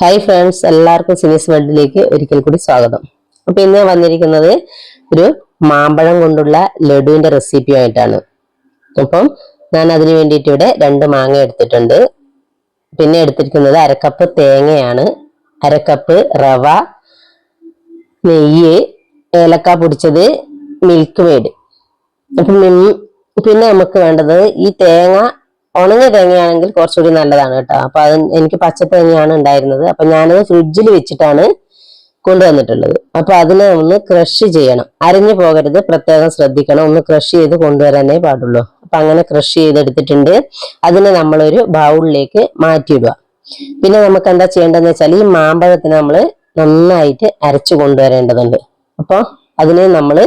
Hi friends എല്ലാവർക്കും സിനിസ് വേൾഡിലേക്ക് ഒരിക്കൽ കൂടി സ്വാഗതം. അപ്പൊ ഇന്ന് വന്നിരിക്കുന്നത് ഒരു മാമ്പഴം കൊണ്ടുള്ള ലഡുവിന്റെ റെസിപ്പി ആയിട്ടാണ്. അപ്പം ഞാൻ അതിന് വേണ്ടിയിട്ട് ഇവിടെ രണ്ട് മാങ്ങ എടുത്തിട്ടുണ്ട്. പിന്നെ എടുത്തിരിക്കുന്നത് അരക്കപ്പ് തേങ്ങയാണ്. അരക്കപ്പ് റവ നെയ്യ് ഏലക്ക പൊടിച്ചത് മിൽക്ക് മെയ്ഡ് അപ്പം പിന്നെ നമുക്ക് വേണ്ടത് ഈ തേങ്ങ ഉണങ്ങിയ തേങ്ങയാണെങ്കിൽ കുറച്ചുകൂടി നല്ലതാണ് കേട്ടോ. അപ്പൊ അത് എനിക്ക് പച്ച തേങ്ങയാണ് ഉണ്ടായിരുന്നത്. അപ്പൊ ഞാനത് ഫ്രിഡ്ജിൽ വെച്ചിട്ടാണ് കൊണ്ടുവന്നിട്ടുള്ളത്. അപ്പൊ അതിനെ ഒന്ന് ക്രഷ് ചെയ്യണം. അരിഞ്ഞു പോകരുത്. പ്രത്യേകം ശ്രദ്ധിക്കണം. ഒന്ന് ക്രഷ് ചെയ്ത് കൊണ്ടുവരാനേ പാടുള്ളൂ. അപ്പൊ അങ്ങനെ ക്രഷ് ചെയ്തെടുത്തിട്ടുണ്ട്. അതിനെ നമ്മളൊരു ബൗളിലേക്ക് മാറ്റിയിടുക. പിന്നെ നമുക്ക് എന്താ ചെയ്യേണ്ടതെന്ന് വെച്ചാൽ ഈ മാമ്പഴത്തിന് നമ്മൾ നന്നായിട്ട് അരച്ചു കൊണ്ടുവരേണ്ടതുണ്ട്. അപ്പോൾ അതിനെ നമ്മൾ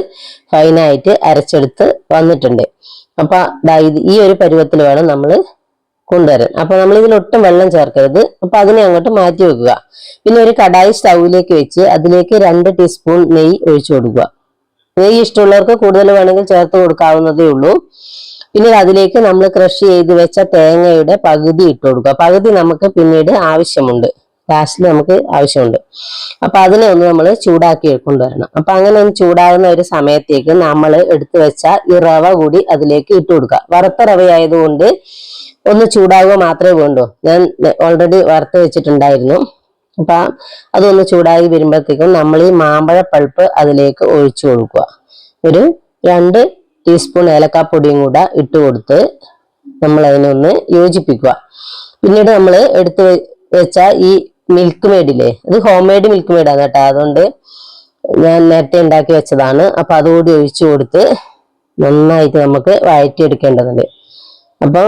ഫൈനായിട്ട് അരച്ചെടുത്ത് വന്നിട്ടുണ്ട്. അപ്പൊ ഈ ഒരു പരുവത്തിൽ വേണം നമ്മൾ കൊണ്ടുവരാൻ. അപ്പൊ നമ്മൾ ഇതിൽ ഒട്ടും വെള്ളം ചേർക്കരുത്. അപ്പൊ അതിനെ അങ്ങോട്ട് മാറ്റി വെക്കുക. പിന്നെ ഒരു കടായി സ്റ്റൗവിലേക്ക് വെച്ച് അതിലേക്ക് രണ്ട് ടീസ്പൂൺ നെയ്യ് ഒഴിച്ചു കൊടുക്കുക. നെയ്യ് ഇഷ്ടമുള്ളവർക്ക് കൂടുതൽ വേണമെങ്കിൽ ചേർത്ത് കൊടുക്കാവുന്നതേ ഉള്ളൂ. പിന്നെ അതിലേക്ക് നമ്മൾ ക്രഷ് ചെയ്ത് വെച്ച തേങ്ങയുടെ പകുതി ഇട്ട് കൊടുക്കുക. പകുതി നമുക്ക് പിന്നീട് ആവശ്യമുണ്ട്. ലാസ്റ്റിൽ നമുക്ക് ആവശ്യമുണ്ട്. അപ്പൊ അതിനെ ഒന്ന് നമ്മൾ ചൂടാക്കി കൊണ്ടുവരണം. അപ്പൊ അങ്ങനെ ഒന്ന് ചൂടാകുന്ന ഒരു സമയത്തേക്ക് നമ്മൾ എടുത്തു വെച്ച ഈ റവ കൂടി അതിലേക്ക് ഇട്ട് കൊടുക്കുക. വറുത്ത റവയായതുകൊണ്ട് ഒന്ന് ചൂടാകുക മാത്രമേ വേണ്ടൂ. ഞാൻ ഓൾറെഡി വറുത്ത് വെച്ചിട്ടുണ്ടായിരുന്നു. അപ്പൊ അതൊന്ന് ചൂടായി വരുമ്പോഴത്തേക്കും നമ്മൾ ഈ മാമ്പഴ പൾപ്പ് അതിലേക്ക് ഒഴിച്ചു കൊടുക്കുക. ഒരു രണ്ട് ടീസ്പൂൺ ഏലക്കാപ്പൊടിയും കൂടെ ഇട്ട് കൊടുത്ത് നമ്മൾ അതിനൊന്ന് യോജിപ്പിക്കുക. പിന്നീട് നമ്മൾ എടുത്ത് വെച്ച ഈ മിൽക്ക് മെയ്ഡില്ലേ ഇത് ഹോം മെയ്ഡ് മിൽക്ക് മെയ്ഡാണ് കേട്ടോ. അതുകൊണ്ട് ഞാൻ നേരത്തെ ഉണ്ടാക്കി വെച്ചതാണ്. അപ്പൊ അതുകൂടി ഒഴിച്ചു കൊടുത്ത് നന്നായിട്ട് നമുക്ക് വഴറ്റിയെടുക്കേണ്ടതുണ്ട്. അപ്പം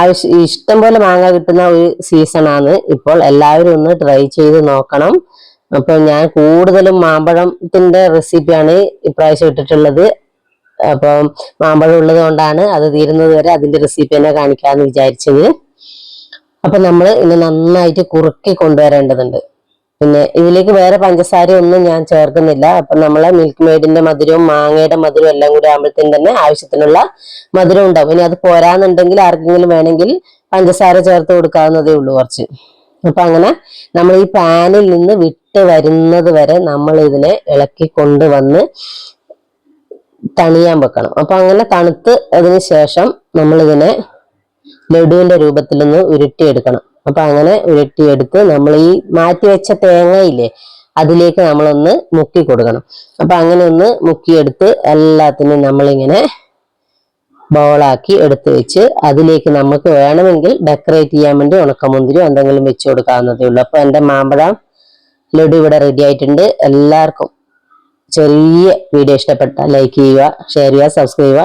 ആവശ്യം ഇഷ്ടം പോലെ മാങ്ങ കിട്ടുന്ന ഒരു സീസണാണ് ഇപ്പോൾ. എല്ലാവരും ഒന്ന് ട്രൈ ചെയ്ത് നോക്കണം. അപ്പൊ ഞാൻ കൂടുതലും മാമ്പഴത്തിന്റെ റെസിപ്പിയാണ് ഇപ്രാവശ്യം ഇട്ടിട്ടുള്ളത്. അപ്പം മാമ്പഴം ഉള്ളത് കൊണ്ടാണ് അത് തീരുന്നത് വരെ അതിന്റെ റെസിപ്പി തന്നെ കാണിക്കാന്ന് വിചാരിച്ചത്. അപ്പൊ നമ്മൾ ഇന്ന് നന്നായിട്ട് കുറുക്കി കൊണ്ടുവരേണ്ടതുണ്ട്. പിന്നെ ഇതിലേക്ക് വേറെ പഞ്ചസാര ഒന്നും ഞാൻ ചേർക്കുന്നില്ല. അപ്പൊ നമ്മളെ മിൽക്ക് മെയ്ഡിന്റെ മധുരവും മാങ്ങയുടെ മധുരവും എല്ലാം കൂടി ആകുമ്പോഴത്തേക്കും തന്നെ ആവശ്യത്തിനുള്ള മധുരം ഉണ്ടാവും. ഇനി അത് പോരാന്നുണ്ടെങ്കിൽ ആർക്കെങ്കിലും വേണമെങ്കിൽ പഞ്ചസാര ചേർത്ത് കൊടുക്കാവുന്നതേ ഉള്ളൂ കുറച്ച്. അപ്പൊ അങ്ങനെ നമ്മൾ ഈ പാനിൽ നിന്ന് വിട്ട് വരുന്നത് വരെ നമ്മൾ ഇതിനെ ഇളക്കി കൊണ്ടുവന്ന് തണിയാൻ വെക്കണം. അപ്പൊ അങ്ങനെ തണുത്ത് അതിന് ശേഷം നമ്മൾ ഇതിനെ ലഡുവിന്റെ രൂപത്തിൽ ഒന്ന് ഉരുട്ടിയെടുക്കണം. അപ്പൊ അങ്ങനെ ഉരുട്ടിയെടുത്ത് നമ്മൾ ഈ മാറ്റി വെച്ച തേങ്ങയില്ലേ അതിലേക്ക് നമ്മളൊന്ന് മുക്കി കൊടുക്കണം. അപ്പൊ അങ്ങനെ ഒന്ന് മുക്കിയെടുത്ത് എല്ലാത്തിനും നമ്മളിങ്ങനെ ബോളാക്കി എടുത്ത് വെച്ച് അതിലേക്ക് നമുക്ക് വേണമെങ്കിൽ ഡെക്കറേറ്റ് ചെയ്യാൻ വേണ്ടി ഉണക്കമുന്തിരി എന്തെങ്കിലും വെച്ച് കൊടുക്കാവുന്നതേ ഉള്ളൂ. അപ്പൊ എന്റെ മാമ്പഴം ലഡു ഇവിടെ റെഡി ആയിട്ടുണ്ട്. എല്ലാവർക്കും ചെറിയ വീഡിയോ ഇഷ്ടപ്പെട്ട ലൈക്ക് ചെയ്യുക ഷെയർ ചെയ്യുക സബ്സ്ക്രൈബ് ചെയ്യുക.